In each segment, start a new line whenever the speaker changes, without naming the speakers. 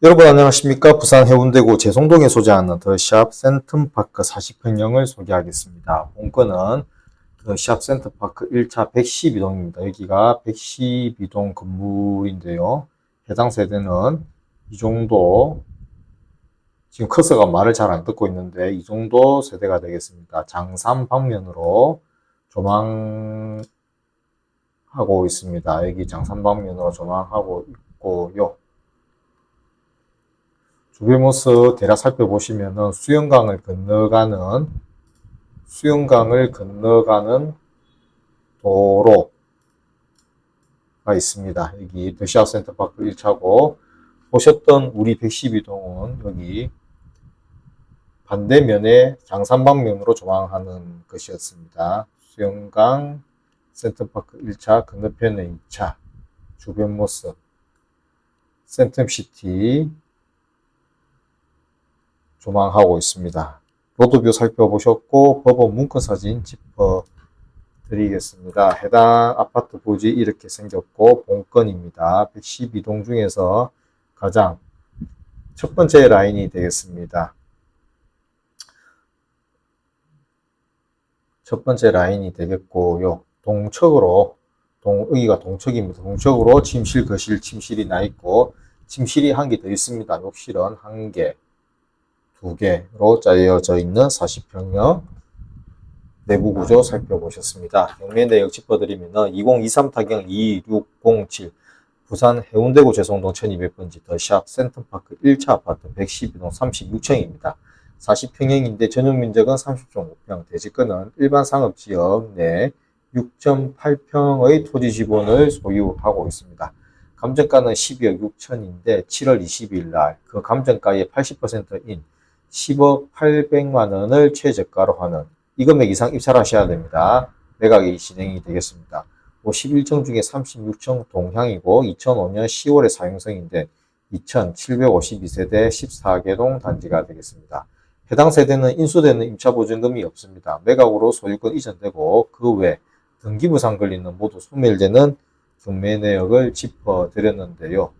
여러분 안녕하십니까? 부산 해운대구 제송동에 소재하는 더샵 센텀파크 40평형을 소개하겠습니다. 본건은 더샵 센텀파크 1차 112동입니다. 여기가 112동 건물인데요. 해당 세대는 이 정도 지금 커서가 말을 잘 안 듣고 있는데 이 정도 세대가 되겠습니다. 장산 방면으로 조망하고 있습니다. 여기 장산 방면으로 조망하고 있고요. 주변 모습 대략 살펴보시면은 수영강을 건너가는 수영강을 건너가는 도로가 있습니다. 여기 더시아웃 센터파크 1차고 보셨던 우리 112동은 여기 반대면에 장산방면으로 조망하는 것이었습니다. 수영강 센터파크 1차 건너편에 2차 주변 모습 센텀시티 조망하고 있습니다. 로드뷰 살펴보셨고 법원 문건 사진 짚어 드리겠습니다. 해당 아파트 부지 이렇게 생겼고 본건입니다. 112동 중에서 가장 첫 번째 라인이 되겠습니다. 첫 번째 라인이 되겠고요. 동측으로 동, 여기가 동측입니다. 동측으로 침실, 거실, 침실이 나 있고 침실이 한 개 더 있습니다. 욕실은 한 개, 두 개로 짜여져 있는 40평형 내부 구조 살펴보셨습니다. 경매 내역 짚어드리면 2023 타경 2607 부산 해운대구 제송동 1200번지 더샵 센텀파크 1차 아파트 112동 36층입니다. 40평형인데 전용 면적은 30.5평, 대지권은 일반 상업지역 내 6.8평의 토지 지분을 소유하고 있습니다. 감정가는 12억 6천인데 7월 20일 날 그 감정가의 80%인 10억 800만 원을 최저가로 하는 이 금액 이상 입찰 하셔야 됩니다. 매각이 진행이 되겠습니다. 51층 중에 36층 동향이고 2005년 10월에 사용성인데 2752세대 14개동 단지가 되겠습니다. 해당 세대는 인수되는 임차보증금이 없습니다. 매각으로 소유권 이전되고 그 외 등기부상 권리는 모두 소멸되는 경매 내역을 짚어드렸는데요.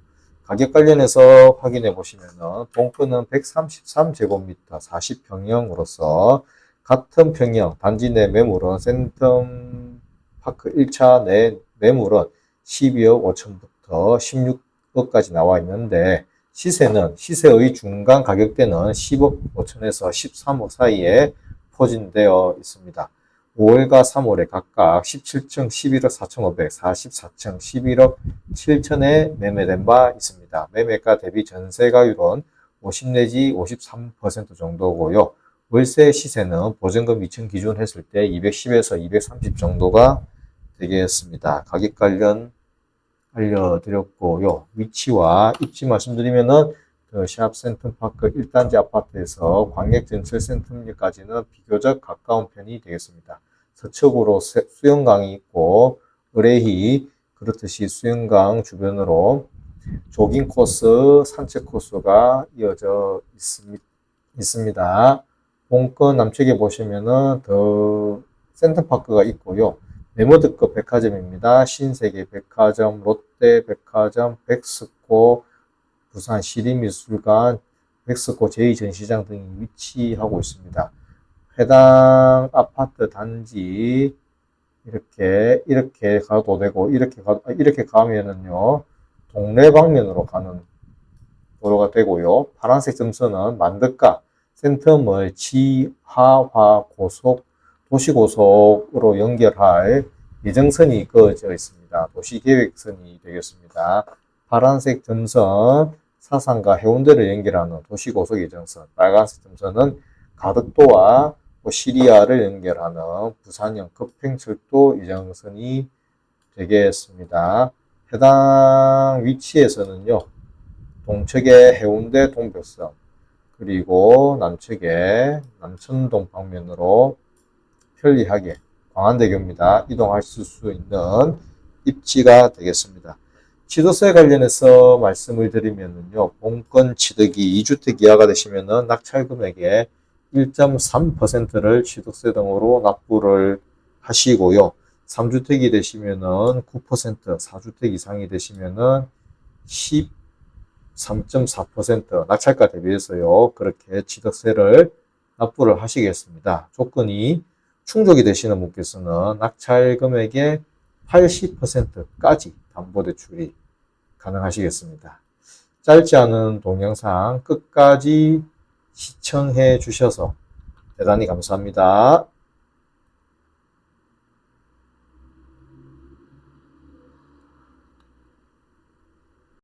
가격 관련해서 확인해 보시면은 동권은 133제곱미터 40평형으로서 같은 평형 단지 내 매물은 센텀 파크 1차 내 매물은 12억 5천부터 16억까지 나와 있는데 시세는 시세의 중간 가격대는 10억 5천에서 13억 사이에 포진되어 있습니다. 5월과 3월에 각각 17층 11억 4,500, 44층 11억 7천에 매매된 바 있습니다. 매매가 대비 전세가율은 50 내지 53% 정도고요. 월세 시세는 보증금 2층 기준 했을 때 210에서 230 정도가 되겠습니다. 가격 관련 알려드렸고요. 위치와 입지 말씀드리면은 그샵 센텀파크 1단지 아파트에서 광역전철센텀역까지는 비교적 가까운 편이 되겠습니다. 서쪽으로 세- 수영강이 있고 의뢰히 그렇듯이 수영강 주변으로 조깅 코스, 산책 코스가 이어져 있습니- 있습니다. 본권 남쪽에 보시면은 더 센터파크가 있고요. 메모드급 백화점입니다. 신세계 백화점, 롯데 백화점, 백스코, 부산 시립미술관, 백스코 제2전시장 등이 위치하고 있습니다. 해당 아파트 단지 이렇게 이렇게 가도 되고 이렇게 가 이렇게 가면은요 동네 방면으로 가는 도로가 되고요. 파란색 점선은 만덕가 센텀을 지하화 고속 도시고속으로 연결할 예정선이 그어져 있습니다. 도시계획선이 되겠습니다. 파란색 점선 사상과 해운대를 연결하는 도시고속 예정선, 빨간색 점선은 가덕도와 뭐 시리아를 연결하는 부산형 급행철도 예정선이 되겠습니다. 해당 위치에서는요, 동측에 해운대 동백섬, 그리고 남측에 남천동 방면으로 편리하게 광안대교입니다. 이동하실 수 있는 입지가 되겠습니다. 취득세 관련해서 말씀을 드리면요, 본건 취득이 2주택 이하가 되시면은 낙찰 금액의 1.3%를 취득세 등으로 납부를 하시고요. 3주택이 되시면은 9%, 4주택 이상이 되시면은 10 3.4% 낙찰가 대비해서요. 그렇게 취득세를 납부를 하시겠습니다. 조건이 충족이 되시는 분께서는 낙찰 금액의 80%까지 담보대출이 가능하시겠습니다. 짧지 않은 동영상 끝까지 시청해 주셔서 대단히 감사합니다.